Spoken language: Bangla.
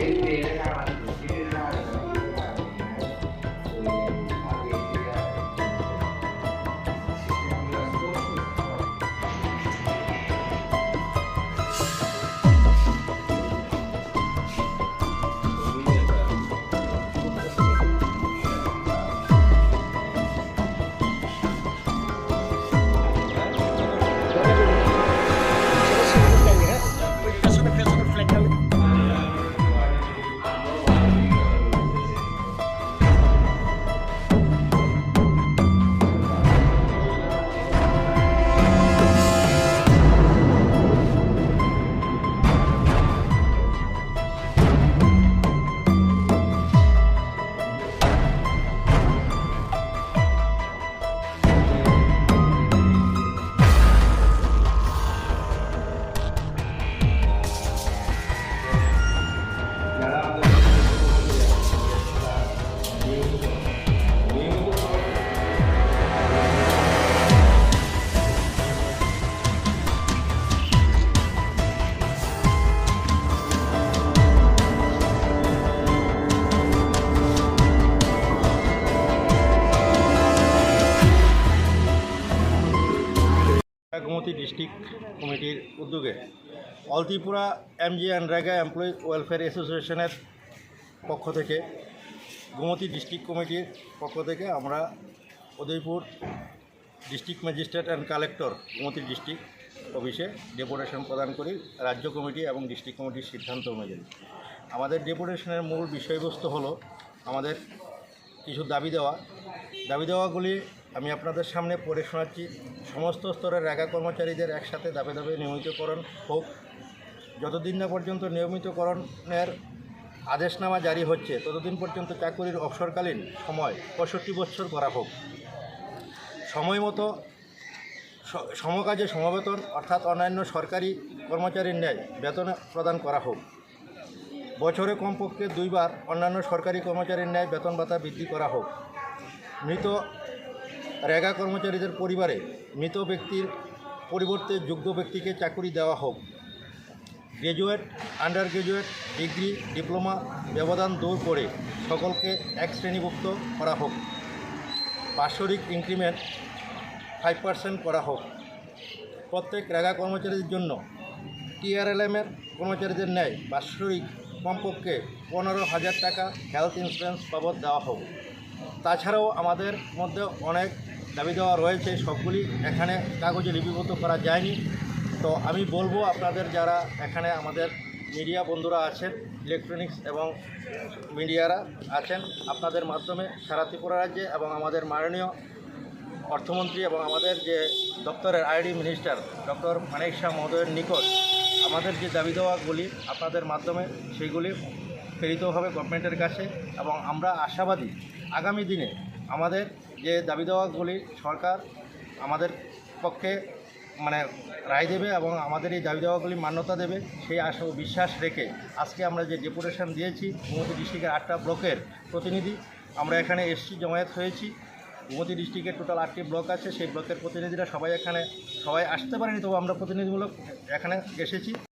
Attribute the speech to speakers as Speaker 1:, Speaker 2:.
Speaker 1: Amen. গোমতী ডিস্ট্রিক্ট কমিটির উদ্যোগে all Tripura MG and REGA employee welfare অ্যাসোসিয়েশনের পক্ষ থেকে, গোমতী ডিস্ট্রিক্ট কমিটির পক্ষ থেকে আমরা Udaipur district magistrate and collector Gomati district অফিসে ডেপুটেশন প্রদান করি, রাজ্য কমিটি এবং ডিস্ট্রিক্ট কমিটির সিদ্ধান্ত অনুযায়ী। আমাদের ডেপুটেশনের মূল বিষয়বস্তু হলো আমাদের কিছু দাবি দেওয়া। দাবি দেওয়াগুলি আমি আপনাদের সামনে পড়ে শোনাচ্ছি, সমস্ত স্তরের রেগা কর্মচারীদের একসাথে দাবে দাবে নিয়মিতকরণ হোক। যতদিন না পর্যন্ত নিয়মিতকরণের আদেশনামা জারি হচ্ছে, ততদিন পর্যন্ত চাকুরির অবসরকালীন সময় পঁয়ষট্টি বছর করা হোক। সময় মতো সমকাজে সমবেতন, অর্থাৎ অন্যান্য সরকারি কর্মচারীর ন্যায় বেতন প্রদান করা হোক। বছরে কমপক্ষে দুইবার অন্যান্য সরকারি কর্মচারীর ন্যায় বেতন ভাতা বৃদ্ধি করা হোক। মৃত রেগা কর্মচারীদের পরিবারে মৃত ব্যক্তির পরিবর্তে যোগ্য ব্যক্তিকে চাকরি দেওয়া হোক। Graduate under graduate degree, diploma ব্যবধান দূর করে সকলকে এক শ্রেণীভুক্ত করা হোক। বাৎসরিক ইনক্রিমেন্ট ফাইভ পার্সেন্ট করা হোক। প্রত্যেক রেগা কর্মচারীদের জন্য টিআরএলএমের কর্মচারীদের ন্যায় বাৎসরিক কমপক্ষে পনেরো হাজার টাকা হেলথ ইন্স্যুরেন্স বাবদ দেওয়া হোক। তাছাড়াও আমাদের মধ্যে অনেক দাবি দেওয়া রয়েছে, সবগুলি এখানে কাগজে লিপিবদ্ধ করা যায়নি। তো আমি বলব আপনাদের যারা এখানে আমাদের মিডিয়া বন্ধুরা আছেন, ইলেকট্রনিক্স এবং মিডিয়ারা আছেন, আপনাদের মাধ্যমে সারা ত্রিপুরা রাজ্যে এবং আমাদের মাননীয় অর্থমন্ত্রী এবং আমাদের যে দপ্তরের ID minister doctor Manik Saha মহোদয়ের নিকট আমাদের যে দাবি দেওয়াগুলি আপনাদের মাধ্যমে, সেইগুলি প্রেরিত হবে গভর্নমেন্টের কাছে এবং আমরা আশাবাদী আগামী দিনে আমাদের যে দাবি দেওয়াগুলি সরকার আমাদের পক্ষে মানে রায় দেবে এবং আমাদের এই দাবি দেওয়াগুলি মান্যতা দেবে, সেই আশা বিশ্বাস রেখে আজকে আমরা যে ডেপুটেশন দিয়েছি, গোমতী ডিস্ট্রিক্টের আটটা ব্লকের প্রতিনিধি, আমরা এখানে এসছি, জমায়েত হয়েছি। গোমতী ডিস্ট্রিক্টের টোটাল আটটি ব্লক আছে, সেই ব্লকের প্রতিনিধিরা সবাই এখানে, সবাই আসতে পারেনি, তবু আমরা প্রতিনিধিমূলক এখানে এসেছি।